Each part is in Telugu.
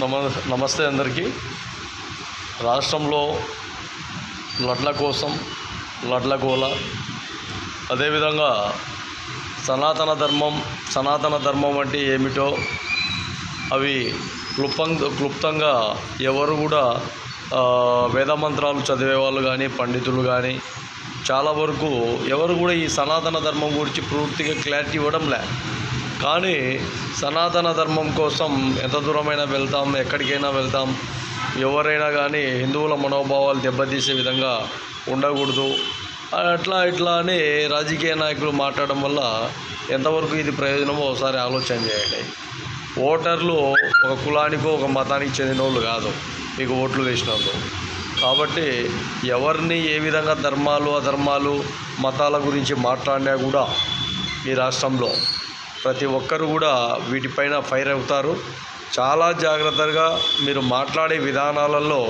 నమ నమస్తే అందరికీ. రాష్ట్రంలో లడ్ల కోసం లడ్ల గోల. అదేవిధంగా సనాతన ధర్మం సనాతన ధర్మం అంటే ఏమిటో అవి క్లుప్తం క్లుప్తంగా ఎవరు కూడా వేద మంత్రాలు చదివే వాళ్ళు కానీ పండితులు కానీ చాలా వరకు ఎవరు కూడా ఈ సనాతన ధర్మం గురించి పూర్తిగా క్లారిటీ ఇవ్వడం లే. కానీ సనాతన ధర్మం కోసం ఎంత దూరమైనా వెళ్తాం ఎక్కడికైనా వెళ్తాం ఎవరైనా కానీ హిందువుల మనోభావాలు దెబ్బతీసే విధంగా ఉండకూడదు. అట్లా ఇట్లా అని రాజకీయ నాయకులు మాట్లాడడం వల్ల ఎంతవరకు ఇది ప్రయోజనమో ఒకసారి ఆలోచన చేయండి. ఓటర్లు ఒక కులానికో ఒక మతానికి చెందిన వాళ్ళు కాదు. మీకు ఓట్లు వేసిన వాళ్ళు కాబట్టి ఎవరిని ఏ విధంగా ధర్మాలు అధర్మాలు మతాల గురించి మాట్లాడినా కూడా ఈ రాష్ట్రంలో ప్రతి ఒక్కరు కూడా వీటిపైన ఫైర్ అవుతారు. చాలా జాగ్రత్తగా మీరు మాట్లాడే విధానాలలో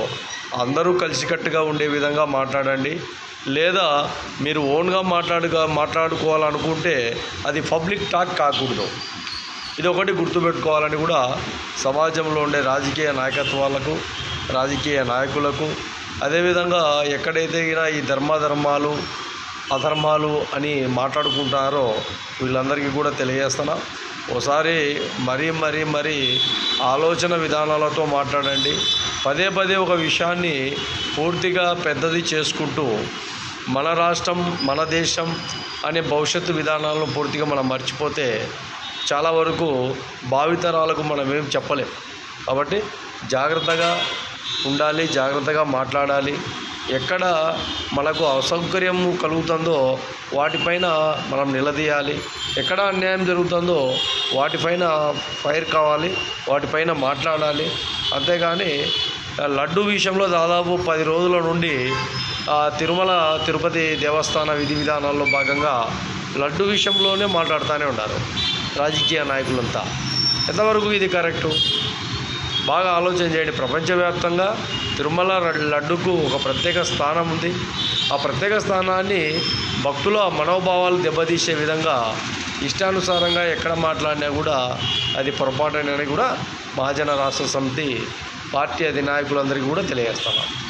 అందరూ కలిసికట్టుగా ఉండే విధంగా మాట్లాడండి. లేదా మీరు ఓన్గా మాట్లాడుగా మాట్లాడుకోవాలనుకుంటే అది పబ్లిక్ టాక్ కాకూడదు. ఇది ఒకటి గుర్తుపెట్టుకోవాలని కూడా సమాజంలో ఉండే రాజకీయ నాయకత్వాలకు రాజకీయ నాయకులకు అదేవిధంగా ఎక్కడైతే అయినా ఈ ధర్మాధర్మాలు అధర్మాలు అని మాట్లాడుకుంటున్నారో వీళ్ళందరికీ కూడా తెలియజేస్తున్నా. ఒకసారి మరీ మరీ మరీ ఆలోచన విధానాలతో మాట్లాడండి. పదే పదే ఒక విషయాన్ని పూర్తిగా పెద్దది చేసుకుంటూ మన రాష్ట్రం మన దేశం అనే భవిష్యత్తు విధానాలను పూర్తిగా మనం మర్చిపోతే చాలా వరకు భావితరాలకు మనం ఏం చెప్పలేం. కాబట్టి జాగ్రత్తగా ఉండాలి జాగ్రత్తగా మాట్లాడాలి. ఎక్కడ మనకు అసౌకర్యం కలుగుతుందో వాటిపైన మనం నిలదీయాలి. ఎక్కడ అన్యాయం జరుగుతుందో వాటిపైన ఫైర్ కావాలి వాటిపైన మాట్లాడాలి. అంతేగాని లడ్డు విషయంలో దాదాపు పది రోజుల నుండి తిరుమల తిరుపతి దేవస్థాన విధి విధానాల్లో భాగంగా లడ్డు విషయంలోనే మాట్లాడుతూనే ఉన్నారు రాజకీయ నాయకులంతా. ఎంతవరకు ఇది కరెక్టు? బాగా ఆలోచన చేయండి. ప్రపంచవ్యాప్తంగా తిరుమల లడ్డుకు ఒక ప్రత్యేక స్థానం ఉంది. ఆ ప్రత్యేక స్థానాన్ని భక్తుల మనోభావాలు దెబ్బతీసే విధంగా ఇష్టానుసారంగా ఎక్కడ మాట్లాడినా కూడా అది పొరపాటని కూడా మహాజన రాష్ట్ర సమితి పార్టీ అధినాయకులందరికీ కూడా తెలియజేస్తున్నాను